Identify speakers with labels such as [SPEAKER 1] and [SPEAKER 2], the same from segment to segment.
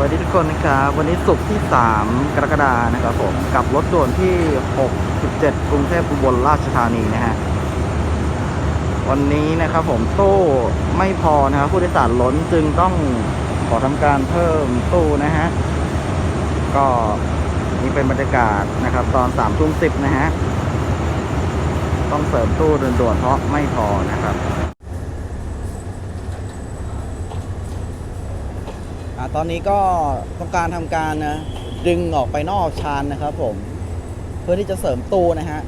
[SPEAKER 1] วัสดีทุกคนนะครับวันนี้ศุกร์ที่ 3 กรกฎาคมนะครับผมกับรถด่วนที่ 67 กรุงเทพอุบลราชธานีนะฮะวันนี้นะครับผมตู้ไม่พอนะครับผู้โดยสารล้นจึงต้องขอทำการเพิ่มตู้นะฮะก็นี่เป็นบรรยากาศนะครับ ตอน3ทุ่ม10นะฮะต้องเสริมตู้ด่วนๆเพราะไม่พอนะครับ อ่า ตอนนี้ก็ต้องการทำการนะดึงออกไปนอกชานนะครับผม เพื่อที่จะเสริมตู้นะฮะ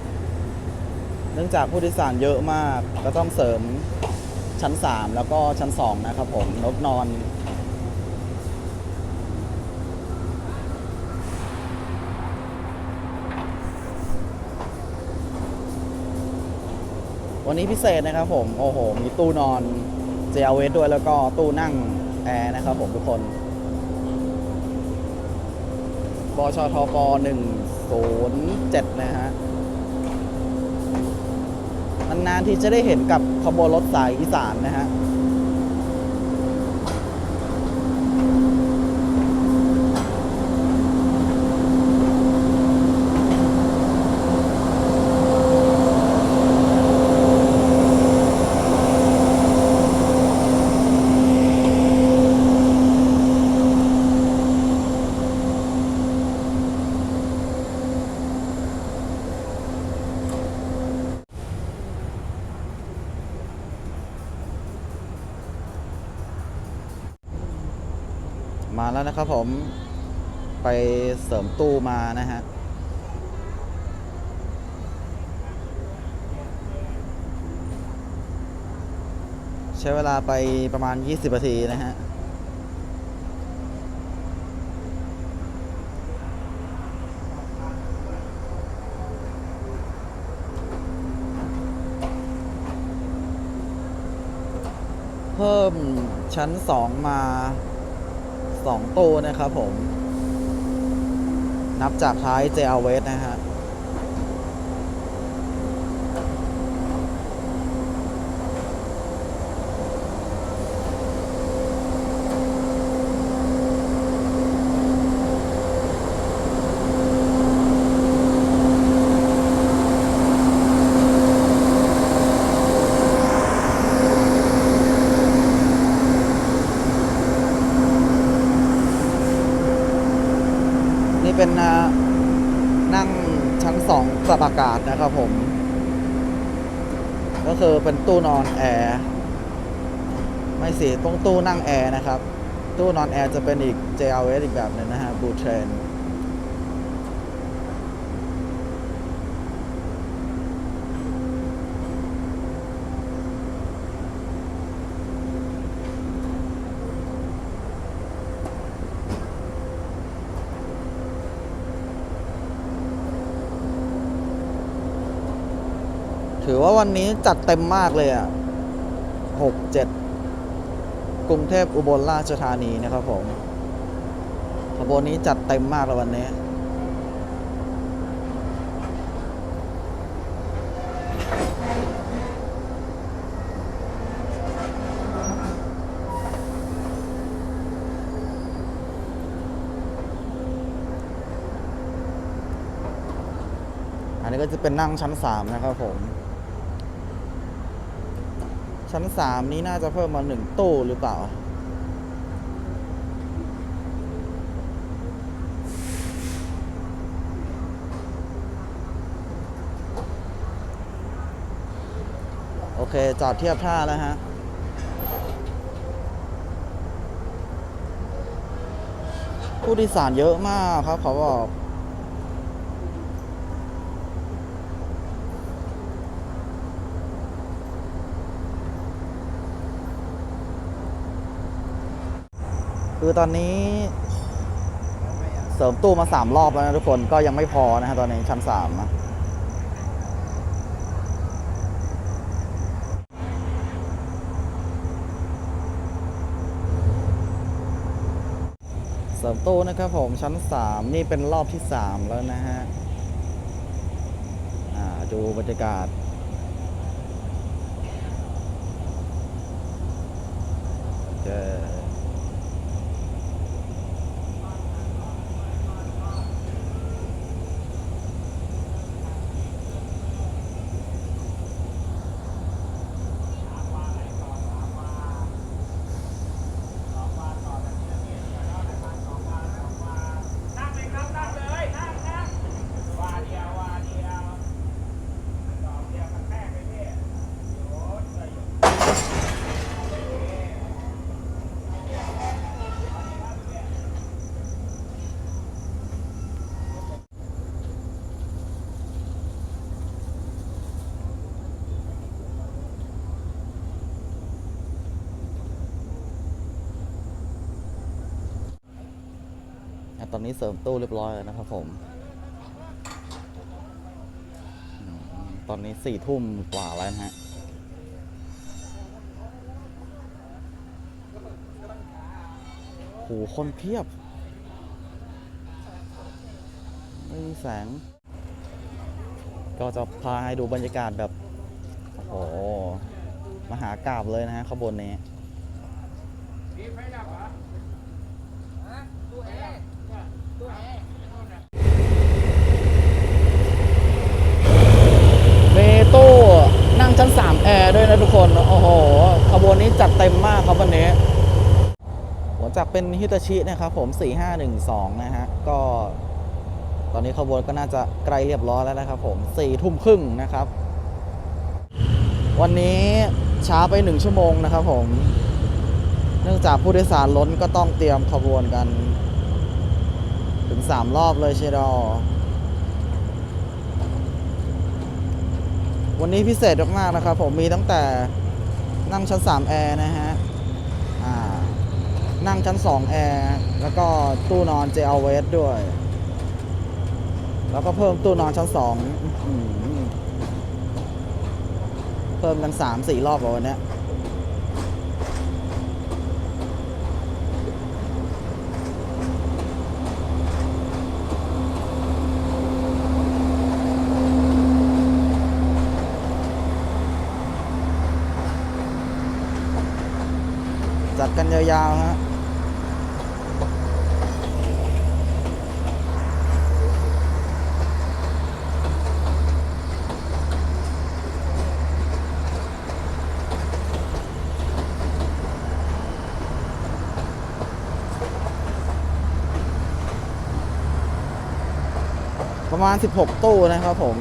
[SPEAKER 1] เนื่องจากผู้โดยสารเยอะมากก็ต้องเสริมชั้น 3 แล้วก็ชั้น 2 นะครับผมนบนอนวันนี้พิเศษนะครับผม โอ้โห มีตู้นอน JLW ด้วยแล้วก็ตู้นั่งแอร์นะครับผมทุกคน บชทป107 นะฮะนานๆที่จะได้เห็นกับขบวนรถสายอีสานนะฮะ มาแล้วนะครับผมไปเสริมตู้มานะฮะใช้เวลาไปประมาณ 20นาทีนะฮะเพิ่มชั้น 2 มา 2 ตัวนะครับผม นับจากท้าย JL w e s t นะฮะ เป็นนั่งชั้นสองปรับอากาศนะครับผม ก็คือเป็นตู้นอนแอร์ไม่สิตรงตู้นั่งแอร์นะครับ ตู้นอนแอร์จะเป็นอีก JLS อีกแบบหนึงนะฮะบูเทรน ถือว่าวันนี้จัดเต็มมากเลยอะหกเจ็ดกรุงเทพอุบลราชธานีนะครับผมขบวนนี้จัดเต็มมากเลยวันนี้อันนี้ก็จะเป็นนั่งชั้นสามนะครับผม ชั้นสามนี้น่าจะเพิ่มมาหนึ่งตู้หรือเปล่า โอเค จอดเทียบท่าแล้วฮะผู้โดยสารเยอะมากครับเขาบอก คือตอนนี้เสริมตู้มาสามรอบแล้วนะทุกคนก็ยังไม่พอนะฮะตอนนี้ชั้นสามนะเสริมตู้นะครับผมชั้นสามนี่เป็นรอบที่สามแล้วนะฮะดูบรรยากาศโอเค ตอนนี้เสริมตู้เรียบร้อยแล้วนะครับผมตอนนี้สี่ทุ่มกว่าแล้วนะฮะโหคนเพียบ ไม่มีแสง ก็จะพาให้ดูบรรยากาศแบบ โอ้โห มหากราบเลยนะฮะขบวนนี้ มีตู้นั่งชั้น 3 แอร์ด้วยนะทุกคน โอ้โห ขบวนนี้ จัดเต็มมากครับวันนี้หัวจักเป็นฮิตาชินะครับผม 4512 นะฮะ ก็ ตอนนี้ขบวนก็น่าจะใกล้เรียบร้อยแล้วนะครับผม4ทุ่มครึ่งนะครับ วันนี้ช้าไป 1 ชั่วโมงนะครับผม เนื่องจากผู้โดยสารล้นก็ต้องเตรียมขบวนกัน ถึง 3 รอบเลยเชียวดอวันนี้พิเศษมากๆนะครับผมมีตั้งแต่ นั่งชั้น3แอร์นะฮะนั่งชั้น2แอร์แล้วก็ตู้นอน JLWS ด้วย แล้วก็เพิ่มตู้นอนชั้น2อื้อหือเพิ่มกัน3-4รอบแล้ววันนี้ กันยาวๆฮะประมาณ 16 ตู้นะครับผม